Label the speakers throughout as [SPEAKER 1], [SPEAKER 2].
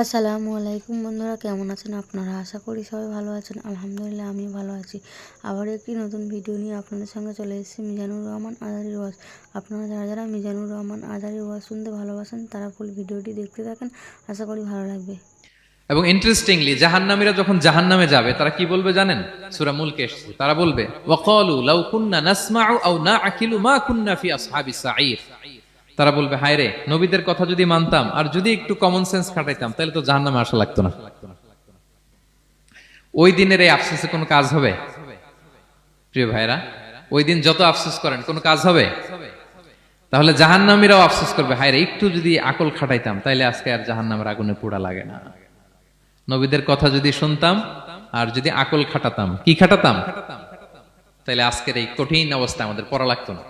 [SPEAKER 1] আসসালামু আলাইকুম বন্ধুরা, কেমন আছেন আপনারা? আশা করি সবাই ভালো আছেন। আলহামদুলিল্লাহ আমি ভালো আছি। আবার একটি নতুন ভিডিও নিয়ে আপনাদের সঙ্গে চলে এসেছি, মিজানুর রহমান আজারি ওয়াজ। আপনারা যারা যারা মিজানুর রহমান আজারি ওয়াজ শুনতে ভালোবাসেন, তারা ফুল ভিডিওটি দেখতে থাকেন। আশা করি ভালো লাগবে।
[SPEAKER 2] এবং ইন্টারেস্টিংলি জাহান্নামীরা যখন জাহান্নামে যাবে, তারা কি বলবে জানেন? সূরা মুলকে এসেছে। তারা বলবে ওয়াকালু লাউ কুন্না নাসমাউ আও নাআকিলু মা কুন্না ফি আসহাবিস সাঈর তারা বলবে হায় রে নবীদের কথা যদি মানতাম আর যদি একটু কমন সেন্স খাটাইতাম, তাহলে তো জাহান্নামে আসা লাগতো না। ওই দিনের এই আফসোসে কোনো কাজ হবে? প্রিয় ভাইরা, ওই দিন যত আফসোস করেন, কোনো কাজ হবে? তাহলে জাহান্নামীরাও আফসোস করবে হায় রে একটু যদি আকল খাটাইতাম, তাইলে আজকে আর জাহান্নামের আগুনে পোড়া লাগে না। নবীদের কথা যদি শুনতাম আর যদি আকল খাটাতাম, কি খাটাতাম? তাহলে আজকের এই কঠিন অবস্থা আমাদের পড়া লাগতো না।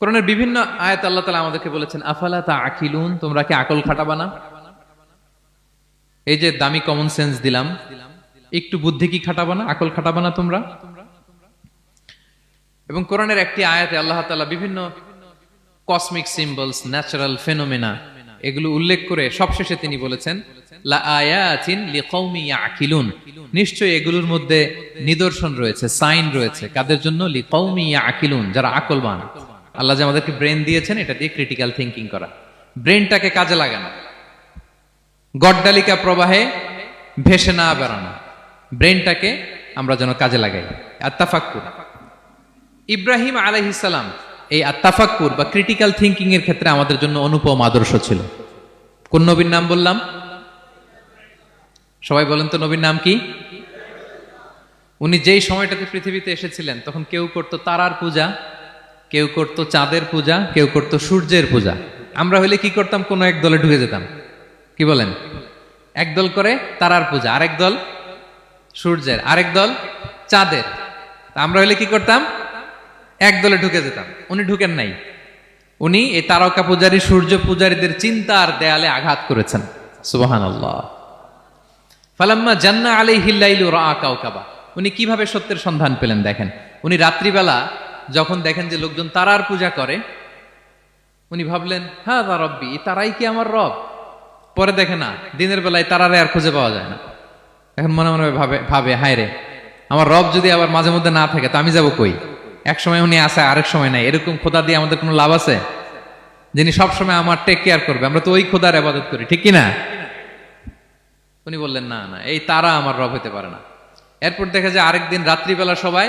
[SPEAKER 2] কোরআনের বিভিন্ন আয়াত আল্লাহ তালা আমাদেরকে বলেছেন, আফালা তা আকিলুন তোমরা কি আকল খাটাবা না? এই যে দামি কমন সেন্স দিলাম, একটু বুদ্ধি কি খাটাবা না? আকল খাটাবা না তোমরা? এবং কোরআনের একটি আয়াতে আল্লাহ তালা বিভিন্ন কসমিক সিম্বলস ন্যাচারাল ফেনোমেনা এগুলো উল্লেখ করে সবশেষে তিনি বলেছেন, লা আয়াতিন লিকৌমি ইয়াকিলুন। নিশ্চয়ই এগুলোর মধ্যে নিদর্শন রয়েছে, সাইন রয়েছে। কাদের জন্য? লিকৌমি ইয়াকিলুন, যারা আকলবান। আল্লাহ যে আমাদেরকে ব্রেন দিয়েছেন, এটা দিয়ে ক্রিটিক্যাল থিঙ্কিং করা। ব্রেনটাকে কাজে লাগানো। গড্ডালিকা প্রবাহে ভেসে না বেড়ানো। ব্রেনটাকে আমরা যেন কাজে লাগাই। আত্তাফাক্কুর। ইব্রাহিম আলাইহিসালাম এই আত্তাফাক্কুর বা ক্রিটিক্যাল থিঙ্কিং এর ক্ষেত্রে আমাদের জন্য অনুপম আদর্শ ছিল। কোন নবীর নাম বললাম? সবাই বলেন তো নবীর নাম কি? উনি যেই সময়টাতে পৃথিবীতে এসেছিলেন, তখন কেউ করতো তারার পূজা। কেউ করত চাঁদের পূজা, কেউ করত সূর্যের পূজা। আমরা হইলে কি করতাম? কোনো এক দলে ঢুকে যেতাম। কি বলেন? এক দল করে তারার পূজা, আরেক দল সূর্যের, আরেক দল চাঁদের। আমরা হইলে কি করতাম? এক দলে ঢুকে যেতাম। উনি ঢুকেন নাই। উনি এই তারকা পূজারী, সূর্য পূজারীদের চিন্তার দেয়ালে আঘাত করেছেন। সুবাহান আল্লাহ ফালাম্মা জান্না আলাই হিল্লাইলু রা কাউকাবা উনি কীভাবে সত্যের সন্ধান পেলেন দেখেন? উনি রাত্রিবেলা যখন দেখেন যে লোকজন তারার পূজা করে, উনি ভাবলেন হ্যাঁ তা রব্বি তারাই কি আমার রব? পরে দেখে, না, দিনের বেলায় তারারে আর খুঁজে পাওয়া যায় না। এখন মনে মনে ভাবে ভাবে, হায় রে, আমার রব যদি আবার মাঝে মধ্যে না থাকে, তো আমি যাব কই? এক সময় উনি আসে আরেক সময় নাই এরকম খোদা দিয়ে আমাদের কোনো লাভ আছে? যিনি সবসময় আমার টেক কেয়ার করবে, আমরা তো ওই খোদার আবাদত করি, ঠিক কি না উনি বললেন, না না, এই তারা আমার রব হতে পারে না। এরপর দেখা যায় আরেকদিন রাত্রিবেলা সবাই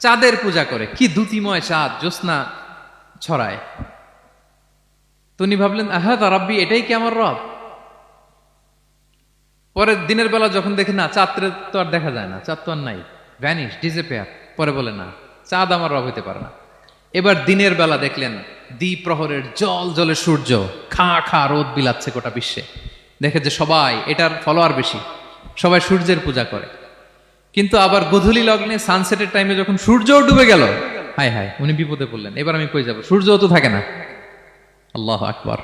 [SPEAKER 2] চাঁদের পূজা করে। কি দ্যুতিময় চাঁদ, জ্যোৎস্না ছড়ায়। তো উনি ভাবলেন, আহা রব্বি, এটাই কি আমার রব? পরে দিনের বেলা যখন দেখি, না চাঁদের তো আর দেখা যায় না, চাঁদ তো আর নাই ভ্যানিশ ডিজেপেয়ার পরে বলে, না, চাঁদ আমার রব হতে পারে না। এবার দিনের বেলা দেখলেন দ্বীপ প্রহরের জল জলে সূর্য, খা খা রোদ বিলাচ্ছে গোটা বিশ্বে। দেখে যে সবাই, এটার ফলোয়ার বেশি, সবাই সূর্যের পূজা করে। কিন্তু আবার গধূলি লগ্নে সানসেটের টাইমে যখন সূর্যও ডুবে গেল, হায় হায়, উনি বিপদে পড়লেন। এবার আমি কই যাব? সূর্যও তো থাকে না। আল্লাহ আকবার।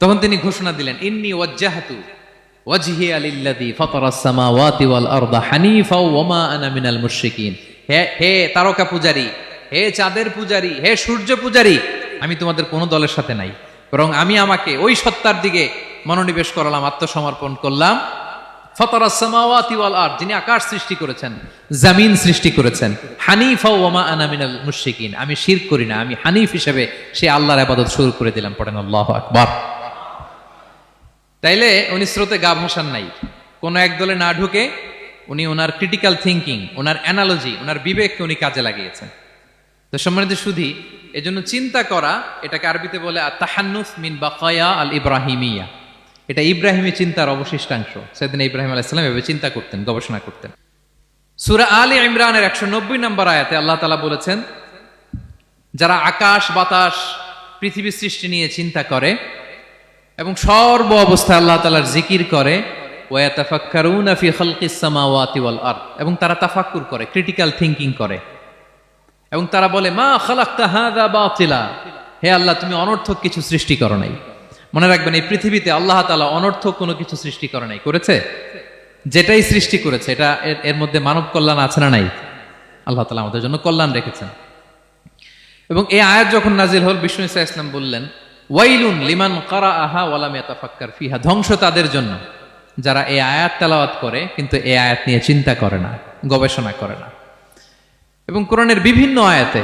[SPEAKER 2] তখন তিনি ঘোষণা দিলেন, ইন্নি ওয়াজ্জাহাতু ওয়াজহি আলিল্লাযী ফাতারাস সামাওয়াতি ওয়াল আরদা হানিফা ওয়া মা আনা মিনাল মুশরিকিন। হে হে তারকা পূজারী, হে চাঁদের পূজারী, হে সূর্য পূজারী, আমি তোমাদের কোনো দলের সাথে নাই। বরং আমি আমাকে ওই সত্তার দিকে মনোনিবেশ করলাম, আত্মসমর্পণ করলাম। যিনি আকাশ সৃষ্টি করেছেন, জমিন সৃষ্টি করেছেন। মুশরিকিন, আমি শিরক করি না, আমি হানিফ হিসেবে সে আল্লাহর ইবাদত শুরু করে দিলাম, পড়েন আল্লাহু তাইলে উনি স্রোতে গা ভাসান নাই। কোন এক দলে না ঢুকে উনি ওনার ক্রিটিক্যাল থিঙ্কিং ওনার অ্যানালজি ওনার বিবেককে উনি কাজে লাগিয়েছেন। তো সম্মানিত সুধি, এজন্য চিন্তা করা, এটাকে আরবিতে বলে তাহান্নুফ মিন বাকায়া আল ইব্রাহিমিয়া এটা ইব্রাহিমী চিন্তার অবশিষ্টাংশ। সেদিন ইব্রাহিম আলাইসালাম এভাবে চিন্তা করতেন, গবেষণা করতেন। সুরা আলী ইমরানের একশো নব্বই নম্বর আয়াতে আল্লাহ তালা বলেছেন, যারা আকাশ, বাতাস পৃথিবী সৃষ্টি নিয়ে চিন্তা করে এবং সর্ব অবস্থায় আল্লাহ তালার জিকির করে এবং তারা তাফাক্কুর করে, ক্রিটিক্যাল থিঙ্কিং করে। এবং তারা বলে, মা খালাক্তা হাদা হে আল্লাহ, তুমি অনর্থক কিছু সৃষ্টি করো নাই। মনে রাখবেন, এই পৃথিবীতে আল্লাহ তাআলা অনর্থক কোনো কিছু সৃষ্টি করে নাই। করেছে? যেটাই সৃষ্টি করেছে, এটা এর- মধ্যে মানব কল্যাণ আছে না নাই? আল্লাহ তাআলা আমাদের জন্য কল্যাণ রেখেছেন। এবং এই আয়াত যখন নাজিল হল, বিষ্ণু ইসা ইসলাম বললেন, ওয়াইলুন লিমান কারা আহা ওয়ালাম ইয়াতাফাক্কার ফিহা ধ্বংস তাদের জন্য। যারা এই আয়াত তেলাওয়াত করে, কিন্তু এই আয়াত নিয়ে চিন্তা করে না, গবেষণা করে না। এবং কোরআনের বিভিন্ন আয়াতে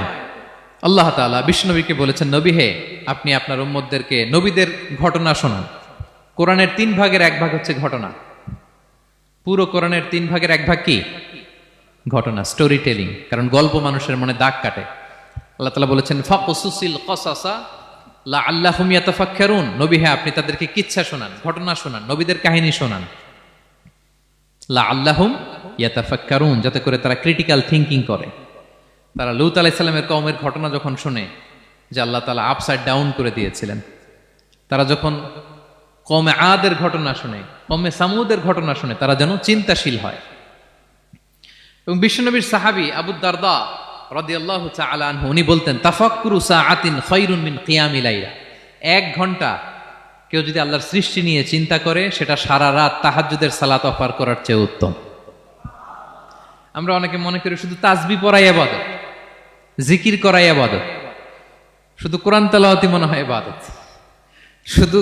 [SPEAKER 2] আল্লাহ তালা বিষ্ণবীকে বলেছেন, নবী হে, আপনি আপনার উম্মতদেরকে নবীদের ঘটনা শোনান। কোরআনের তিন ভাগের এক ভাগ হচ্ছে ঘটনা। পুরো কোরআনের তিন ভাগের এক ভাগ কি? ঘটনা স্টোরি টেলিং কারণ গল্প মানুষের মনে দাগ কাটে। আল্লাহ তালা বলেছেন, ফাকুসুসিল কসাসা লা আল্লাহ ইয়াতাফাক্কারুন। নবী হ্যাঁ আপনি তাদেরকে কিচ্ছা শোনান, ঘটনা শোনান, নবীদের কাহিনী শোনান। লা আল্লাহুম ইয়াতাফাক্কারুন, যাতে করে তারা ক্রিটিক্যাল থিঙ্কিং করে। তারা লুত আলাইসাল্লামের কমের ঘটনা যখন শুনে যে আল্লাহ তালা আপসাইড ডাউন করে দিয়েছিলেন, তারা যখন কমে আদের ঘটনা শুনে কমে সামুদের ঘটনা শুনে তারা যেন চিন্তাশীল হয়। এবং বিশ্বনবীর সাহাবি আবু দারদা রাদিয়াল্লাহু আনহু, উনি বলতেন, তাফাক্কুরু সাআতিন খায়রুন মিন কিয়ামি লাইলা। এক ঘণ্টা কেউ যদি আল্লাহর সৃষ্টি নিয়ে চিন্তা করে, সেটা সারা রাত তাহাজ্জুদের সালাত অফার করার চেয়ে উত্তম। আমরা অনেকে মনে করি শুধু তাজবি পড়াই ইবাদত জিকির করাই ইবাদত শুধু কোরআন তেলাওয়াতি মনে হয় ইবাদত শুধু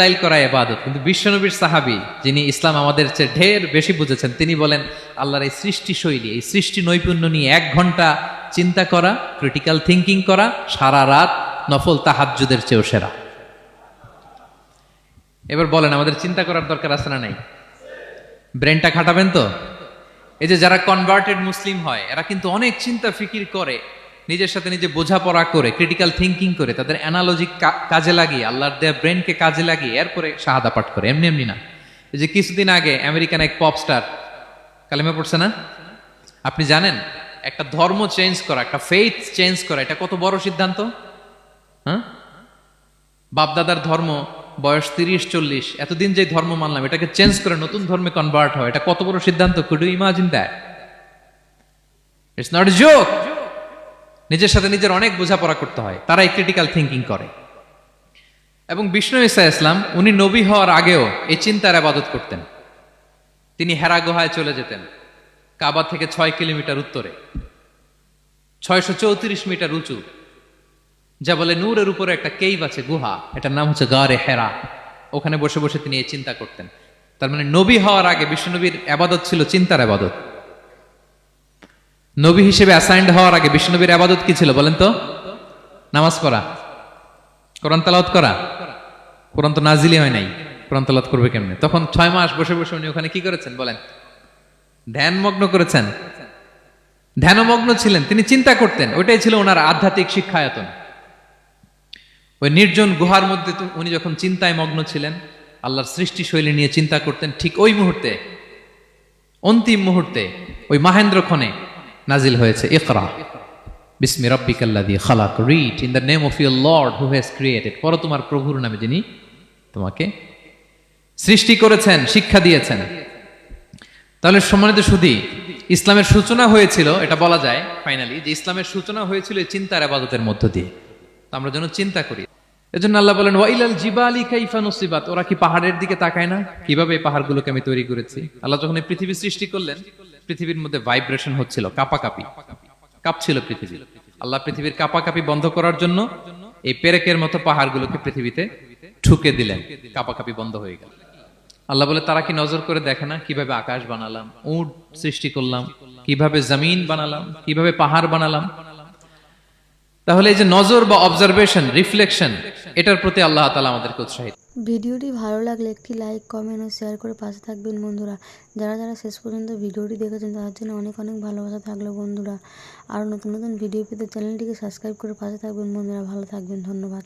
[SPEAKER 2] লাইল করা এবাদত কিন্তু বিশ্বনবীর সাহাবি, যিনি ইসলাম আমাদের চেয়ে ঢের বেশি বুঝেছেন, তিনি বলেন, আল্লাহর এই সৃষ্টি শৈলী এই সৃষ্টি নৈপুণ্য নিয়ে এক ঘণ্টা চিন্তা করা ক্রিটিক্যাল থিঙ্কিং করা, সারা রাত নফল তাহাজ্জুদের চেয়েও সেরা। এবার বলেন, আমাদের চিন্তা করার দরকার আছে না নাই? ব্রেনটা খাটাবেন তো? এই যে যারা কনভার্টেড মুসলিম হয়, এরা কিন্তু অনেক চিন্তা ফিকির করে। নিজের সাথে নিজে বোঝাপড়া করে ক্রিটিক্যাল থিঙ্কিং করে, তাদের অ্যানালজি কাজে লাগিয়ে, আল্লাহর দেয়া ব্রেনকে কাজে লাগিয়ে, এরপরে শাহাদা পাঠ করে, এমনি এমনি না। এই যে কিছুদিন আগে আমেরিকান এক পপ স্টার কালিমা পড়ছে না? আপনি জানেন, একটা ধর্ম চেঞ্জ করা, একটা ফেইথ চেঞ্জ করা, এটা কত বড় সিদ্ধান্ত? হ্যাঁ? বাপদাদার ধর্ম বয়স তিরিশ, চল্লিশ, এতদিন যে ধর্ম মানলাম, এটাকে চেঞ্জ করে, নতুন ধর্মে কনভার্ট হয় এটা কত বড় সিদ্ধান্ত? Could imagine that it's not joke নিজের সাথে নিজের অনেক বোঝাপড়া করতে হয়। তারা এই ক্রিটিক্যাল থিঙ্কিং করে। এবং বিষ্ণু ইসা ইসলাম, উনি নবী হওয়ার আগেও এই চিন্তার আবাদত করতেন। তিনি হেরা গুহায় চলে যেতেন, কাবা থেকে ছয় কিলোমিটার উত্তরে। ছয়শো চৌত্রিশ মিটার উঁচু। যা বলে নূরের উপরে একটা কেইভ আছে, গুহা। এটার নাম হচ্ছে গারে হেরা। ওখানে বসে বসে তিনি এই চিন্তা করতেন। তার মানে নবী হওয়ার আগে বিষ্ণুনবীর আবাদত ছিল চিন্তার আবাদত। নবী হিসেবে অ্যাসাইন্ড হওয়ার আগে বিষ্ণুনবীর আবাদত কি ছিল বলেন তো? নামাজ পড়া। কোরআন তালাওয়াত করা। কোরআন তো নাজিলি হয় নাই। কোরআন তালাওয়াত করবে কেমনে? তখন ছয় মাস বসে বসে উনি ওখানে কি করেছেন বলেন? ধ্যানমগ্ন করেছেন। ধ্যানমগ্ন ছিলেন, তিনি চিন্তা করতেন। ওইটাই ছিল ওনার আধ্যাত্মিক শিক্ষায়তন। ওই নির্জন গুহার মধ্যে উনি যখন চিন্তায় মগ্ন ছিলেন, আল্লাহর সৃষ্টি শৈলী নিয়ে চিন্তা করতেন, ঠিক ওই মুহূর্তে, অন্তিম মুহূর্তে, ওই মাহেন্দ্র ক্ষণে নাজিল হয়েছে। ইকরা। বিসমি রব্বিকাল্লাদি খালাক। Read in the name of your lord who has created পর তোমার প্রভুর নামে যিনি তোমাকে সৃষ্টি করেছেন, শিক্ষা দিয়েছেন। তাহলে সম্মানিত সুধী, ইসলামের সূচনা হয়েছিল, এটা বলা যায় ফাইনালি যে ইসলামের সূচনা হয়েছিল চিন্তার আবাদতের মধ্য দিয়ে। আমরা যেন চিন্তা করি। এজন্য আল্লাহ বলেন ওয়াইলাল জিবালি কাইফা নসিবাত। ওরা কি পাহাড়ের দিকে তাকায় না? কীভাবে এই পাহাড়গুলোকে আমি তৈরি করেছি? আল্লাহ যখন এই পৃথিবী সৃষ্টি করলেন পৃথিবীর মধ্যে ভাইব্রেশন হচ্ছিল, কাপাকাপি। কাঁপছিল পৃথিবী। আল্লাহ পৃথিবীর কাপাকাপি বন্ধ করার জন্য এই পেরেকের মতো পাহাড়গুলোকে পৃথিবীতে ঠুকে দিলেন। কাপাকাপি বন্ধ হয়ে গেল। আল্লাহ বলে, তারা কি নজর করে দেখে না? কীভাবে আকাশ বানালাম, উট সৃষ্টি করলাম, কীভাবে জমিন বানালাম, কীভাবে পাহাড় বানালাম? তাহলে এই যে নজর বা অবজারভেশন রিফ্লেকশন এটার প্রতি আল্লাহ তালা আমাদেরকে উৎসাহিত।
[SPEAKER 1] ভিডিওটি ভালো লাগলে একটি লাইক কমেন্ট ও শেয়ার করে পাশে থাকবেন বন্ধুরা। যারা যারা শেষ পর্যন্ত ভিডিওটি দেখেছেন, তাদের জন্য অনেক অনেক ভালোবাসা থাকল বন্ধুরা। আর নতুন নতুন ভিডিও পেতে চ্যানেলটিকে সাবস্ক্রাইব করে পাশে থাকবেন বন্ধুরা। ভালো থাকবেন, ধন্যবাদ।